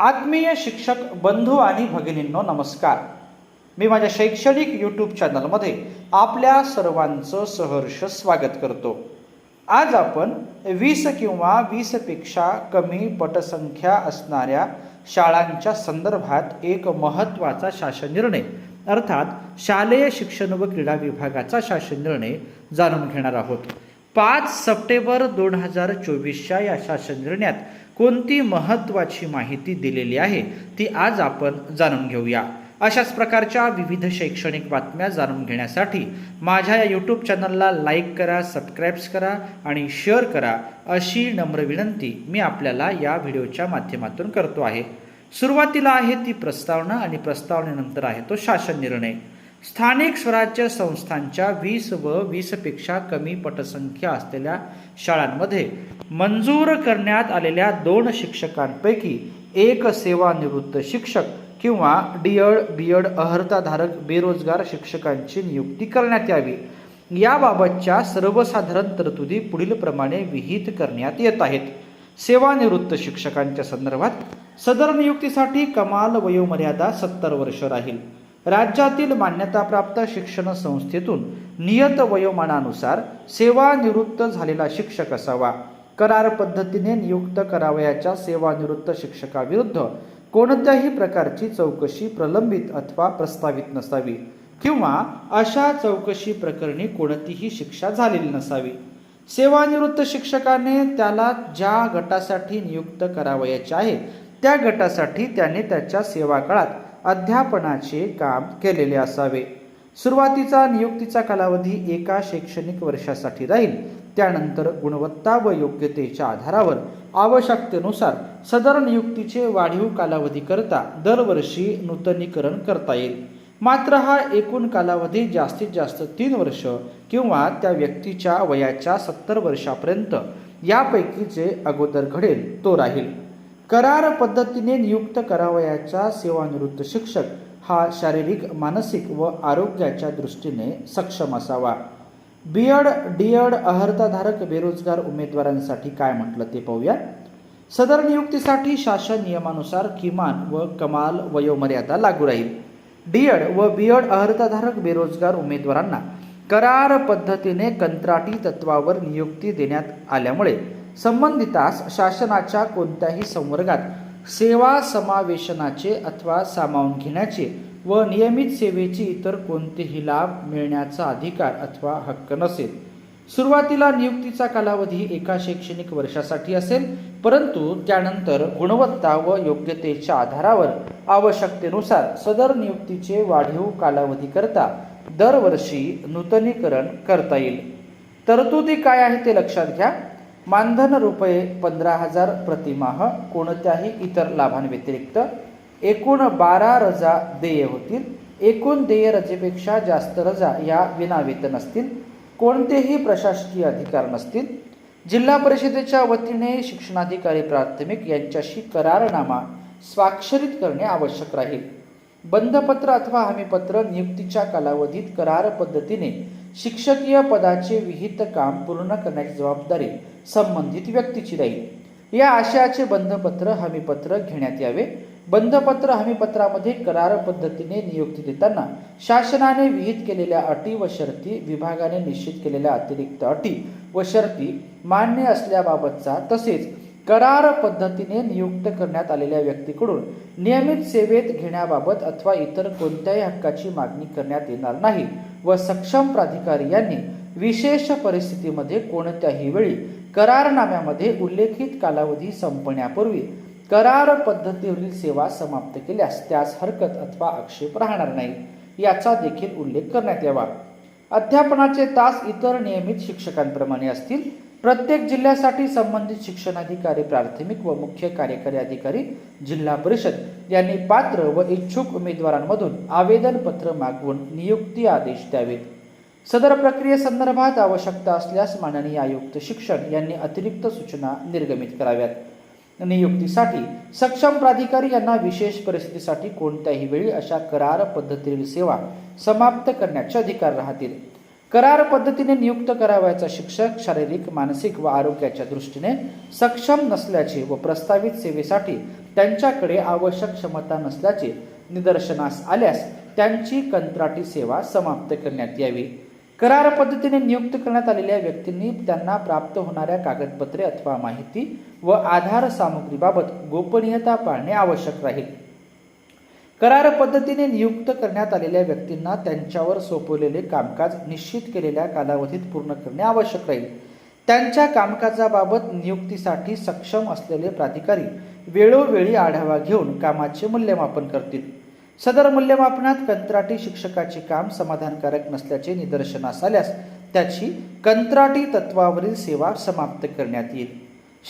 आत्मीय शिक्षक बंधू आणि भगिनींनो नमस्कार. मी माझ्या शैक्षणिक यूट्यूब चॅनलमध्ये आपल्या सर्वांचं सहर्ष स्वागत करतो. आज आपण वीस किंवा वीसपेक्षा कमी पटसंख्या असणाऱ्या शाळांच्या संदर्भात एक महत्त्वाचा शासन निर्णय अर्थात शालेय शिक्षण व क्रीडा विभागाचा शासन निर्णय जाणून घेणार आहोत. पाच सप्टेंबर दोन हजार चोवीसच्या या शासन निर्णयात कोणती महत्त्वाची माहिती दिलेली आहे ती आज आपण जाणून घेऊया. अशाच प्रकारच्या विविध शैक्षणिक बातम्या जाणून घेण्यासाठी माझ्या या यूट्यूब चॅनलला लाईक करा सबस्क्राईब्स करा आणि शेअर करा अशी नम्र विनंती मी आपल्याला या व्हिडिओच्या माध्यमातून करतो आहे. सुरुवातीला आहे ती प्रस्तावना आणि प्रस्तावनेनंतर आहे तो शासन निर्णय. स्थानिक स्वराज्य संस्थांच्या वीस व वीसपेक्षा कमी पटसंख्या असलेल्या शाळांमध्ये मंजूर करण्यात आलेल्या दोन शिक्षकांपैकी एक सेवानिवृत्त शिक्षक किंवा डीएड बीएड अहर्ताधारक बेरोजगार शिक्षकांची नियुक्ती करण्यात यावी. याबाबतच्या सर्वसाधारण तरतुदी पुढीलप्रमाणे विहित करण्यात येत आहेत. सेवानिवृत्त शिक्षकांच्या संदर्भात सदर नियुक्तीसाठी कमाल वयोमर्यादा सत्तर वर्ष राहील. राज्यातील मान्यताप्राप्त शिक्षण संस्थेतून नियत वयोमानानुसार सेवानिवृत्त झालेला शिक्षक असावा. करार पद्धतीने नियुक्त करावयाच्या सेवानिवृत्त शिक्षकाविरुद्ध कोणत्याही प्रकारची चौकशी प्रलंबित अथवा प्रस्तावित नसावी किंवा अशा चौकशी प्रकरणी कोणतीही शिक्षा झालेली नसावी. सेवानिवृत्त शिक्षकाने त्याला ज्या गटासाठी नियुक्त करावयाचे आहे त्या गटासाठी त्याने त्याच्या सेवा काळात अध्यापनाचे काम केलेले असावे. सुरुवातीचा नियुक्तीचा कालावधी एका शैक्षणिक वर्षासाठी राहील. त्यानंतर गुणवत्ता व योग्यतेच्या आधारावर आवश्यकतेनुसार सदर नियुक्तीचे वाढीव कालावधीकरता दरवर्षी नूतनीकरण करता येईल. मात्र हा एकूण कालावधी जास्तीत जास्त तीन वर्ष किंवा त्या व्यक्तीच्या वयाच्या सत्तर वर्षापर्यंत यापैकी जे अगोदर घडेल तो राहील. करार पद्धतीने नियुक्त करावयाचा सेवानिवृत्त शिक्षक हा शारीरिक मानसिक व आरोग्याच्या दृष्टीने सक्षम असावा. बीएड डीएड अहर्ताधारक बेरोजगार उमेदवारांसाठी काय म्हटलं ते पाहूया. सदर नियुक्तीसाठी शासन नियमानुसार किमान व कमाल वयोमर्यादा लागू राहील. डीएड व बीएड अहर्ताधारक बेरोजगार उमेदवारांना करार पद्धतीने कंत्राटी तत्वावर नियुक्ती देण्यात आल्यामुळे संबंधितास शासनाच्या कोणत्याही संवर्गात सेवा समावेशनाचे अथवा सामावून घेण्याचे व नियमित सेवेची इतर कोणतेही लाभ मिळण्याचा अधिकार अथवा हक्क नसेल. सुरुवातीला नियुक्तीचा कालावधी एका शैक्षणिक वर्षासाठी असेल परंतु त्यानंतर गुणवत्ता व योग्यतेच्या आधारावर आवश्यकतेनुसार सदर नियुक्तीचे वाढीव कालावधीकरता दरवर्षी नूतनीकरण करता येईल. तरतुदी काय आहे ते लक्षात घ्या. मानधन रुपये पंधरा हजार प्रतिमाह कोणत्याही इतर लाभांव्यतिरिक्त. एकूण बारा रजा देय होतील. एकूण देय रजेपेक्षा जास्त रजा या विनावेतन असतील कोणतेही प्रशासकीय अधिकार नसतील. जिल्हा परिषदेच्या वतीने शिक्षणाधिकारी प्राथमिक यांच्याशी करारनामा स्वाक्षरित करणे आवश्यक राहील. बंधपत्र अथवा हमीपत्र नियुक्तीच्या कालावधीत करार पद्धतीने शिक्षकीय पदाचे विहित काम पूर्ण करण्याची जबाबदारी संबंधित व्यक्तीची राहील. या आशयाचे बंधपत्र हमीपत्र घेण्यात यावे. बंधपत्र हमीपत्रामध्ये करार पद्धतीने नियुक्ती देताना शासनाने विहित केलेल्या अटी व शर्ती विभागाने निश्चित केलेल्या अतिरिक्त अटी व शर्ती मान्य असल्याबाबतचा तसेच करार पद्धतीने नियुक्त करण्यात आलेल्या व्यक्तीकडून नियमित सेवेत घेण्याबाबत अथवा इतर कोणत्याही हक्काची मागणी करण्यात येणार नाही. व सक्षम प्राधिकारी यांनी विशेष परिस्थितीमध्ये कोणत्याही वेळी करारनाम्यामध्ये उल्लेखित कालावधी संपण्यापूर्वी करार पद्धतीवरील सेवा समाप्त केल्यास त्यास हरकत अथवा आक्षेप राहणार नाही याचा देखील उल्लेख करण्यात यावा. अध्यापनाचे तास इतर नियमित शिक्षकांप्रमाणे असतील प्रत्येक जिल्ह्यासाठी संबंधित शिक्षणाधिकारी प्राथमिक व मुख्य कार्यकारी अधिकारी जिल्हा परिषद यांनी पात्र व इच्छुक उमेदवारांमधून आवेदनपत्र मागवून नियुक्ती आदेश द्यावेत. सदर प्रक्रियेसंदर्भात आवश्यकता असल्यास माननीय आयुक्त शिक्षण यांनी अतिरिक्त सूचना निर्गमित कराव्यात. नियुक्तीसाठी सक्षम प्राधिकारी यांना विशेष परिस्थितीसाठी कोणत्याही वेळी अशा करार पद्धतीतील सेवा समाप्त करण्याचे अधिकार राहतील. करार पद्धतीने नियुक्त करावयाचा शिक्षक शारीरिक मानसिक व आरोग्याच्या दृष्टीने सक्षम नसल्याचे व प्रस्तावित सेवेसाठी त्यांच्याकडे आवश्यक क्षमता नसल्याचे निदर्शनास आल्यास त्यांची कंत्राटी सेवा समाप्त करण्यात यावी. करार पद्धतीने नियुक्त करण्यात आलेल्या व्यक्तींनी त्यांना प्राप्त होणाऱ्या कागदपत्रे अथवा माहिती व आधार सामुग्रीबाबत गोपनीयता पाळणे आवश्यक राहील. करार पद्धतीने नियुक्त करण्यात आलेल्या व्यक्तींना त्यांच्यावर सोपवलेले कामकाज निश्चित केलेल्या कालावधीत पूर्ण करणे आवश्यक राहील. त्यांच्या कामकाजाबाबत नियुक्तीसाठी सक्षम असलेले प्राधिकारी वेळोवेळी आढावा घेऊन कामाचे मूल्यमापन करतील. सदर मूल्यमापनात कंत्राटी शिक्षकाचे काम समाधानकारक नसल्याचे निदर्शनास आल्यास त्याची कंत्राटी तत्वावरील सेवा समाप्त करण्यात येईल.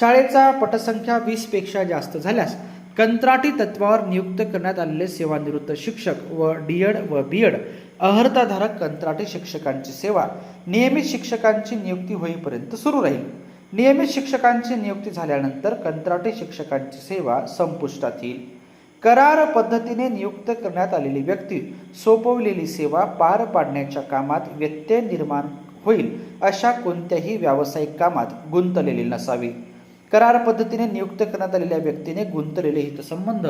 शाळेचा पटसंख्या वीसपेक्षा जास्त झाल्यास कंत्राटी तत्वावर नियुक्त करण्यात आलेले सेवानिवृत्त शिक्षक व डीएड व बीएड अहर्ताधारक कंत्राटी शिक्षकांची सेवा नियमित शिक्षकांची नियुक्ती होईपर्यंत सुरू राहील. नियमित शिक्षकांची नियुक्ती झाल्यानंतर कंत्राटी शिक्षकांची सेवा संपुष्टात येईल. करार पद्धतीने नियुक्त करण्यात आलेली व्यक्ती सोपवलेली सेवा पार पाडण्याच्या कामात व्यत्यय निर्माण होईल अशा कोणत्याही व्यावसायिक कामात गुंतलेली नसावी. करार पद्धतीने नियुक्त करण्यात आलेल्या व्यक्तीने गुंतलेले हितसंबंध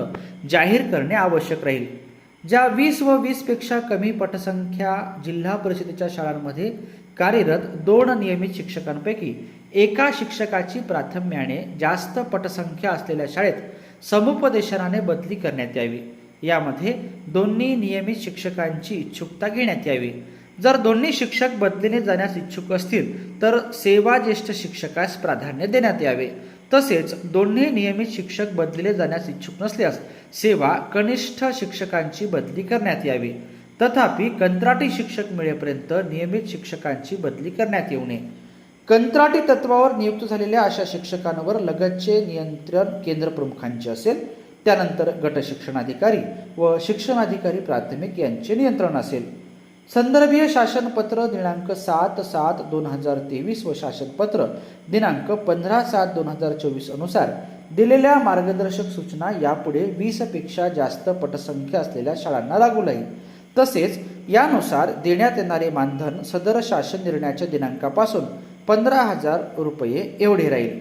जाहीर करणे आवश्यक राहील. ज्या वीस व वीसपेक्षा कमी पटसंख्या जिल्हा परिषदेच्या शाळांमध्ये कार्यरत दोन नियमित शिक्षकांपैकी एका शिक्षकाची प्राथम्याने जास्त पटसंख्या असलेल्या शाळेत समुपदेशनाने बदली करण्यात यावी. यामध्ये दोन्ही नियमित शिक्षकांची इच्छुकता घेण्यात यावी. जर दोन्ही शिक्षक बदलीने जाण्यास इच्छुक असतील तर सेवा ज्येष्ठ शिक्षकास प्राधान्य देण्यात यावे. तसेच दोन्ही नियमित शिक्षक बदलीले जाण्यास इच्छुक नसल्यास सेवा कनिष्ठ शिक्षकांची बदली करण्यात यावी. तथापि कंत्राटी शिक्षक मिळेपर्यंत नियमित शिक्षकांची बदली करण्यात येऊ नये. कंत्राटी तत्वावर नियुक्त झालेल्या अशा शिक्षकांवर लगतचे नियंत्रण केंद्र प्रमुखांचे असेल त्यानंतर गट शिक्षणाधिकारी व शिक्षणाधिकारी प्राथमिक यांचे नियंत्रण असेल. संदर्भीय शासनपत्र दिनांक सात सात दोन हजार तेवीस व शासनपत्र दिनांक पंधरा सात दोन हजार चोवीस अनुसार दिलेल्या मार्गदर्शक सूचना यापुढे वीसपेक्षा जास्त पटसंख्या असलेल्या शाळांना लागू राहील तसेच यानुसार देण्यात येणारे मानधन सदर शासन निर्णयाच्या दिनांकापासून पंधरा हजार रुपये एवढे राहील.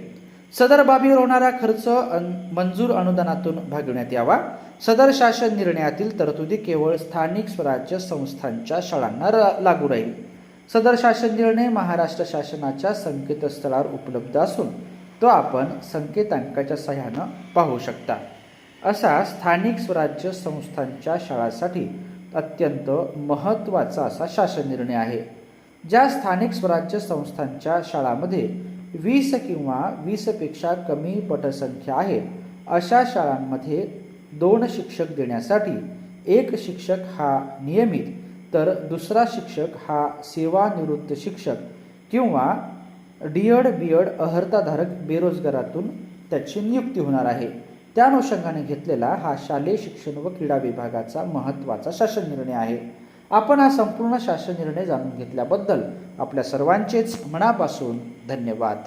सदर बाबीवर होणारा खर्च अन मंजूर अनुदानातून भागवण्यात यावा. सदर शासन निर्णयातील तरतुदी केवळ स्थानिक स्वराज्य संस्थांच्या शाळांना रा- लागू राहील. सदर शासन निर्णय महाराष्ट्र शासनाच्या संकेतस्थळावर उपलब्ध असून तो आपण संकेतांकाच्या सहाय्यानं पाहू शकता. असा स्थानिक स्वराज्य संस्थांच्या शाळांसाठी अत्यंत महत्त्वाचा असा शासन निर्णय आहे. ज्या स्थानिक स्वराज्य संस्थांच्या शाळांमध्ये वीस किंवा वीसपेक्षा कमी पटसंख्या आहे अशा शाळांमध्ये दोन शिक्षक देण्यासाठी एक शिक्षक हा नियमित तर दुसरा शिक्षक हा सेवानिवृत्त शिक्षक किंवा डीएड बीएड अहर्ताधारक बेरोजगारातून त्याची नियुक्ती होणार आहे. त्या अनुषंगाने घेतलेला हा शालेय शिक्षण व क्रीडा विभागाचा महत्त्वाचा शासन निर्णय आहे. आपण हा संपूर्ण शासन निर्णय जाणून घेतल्याबद्दल आपल्या सर्वांचेच मनापासून धन्यवाद.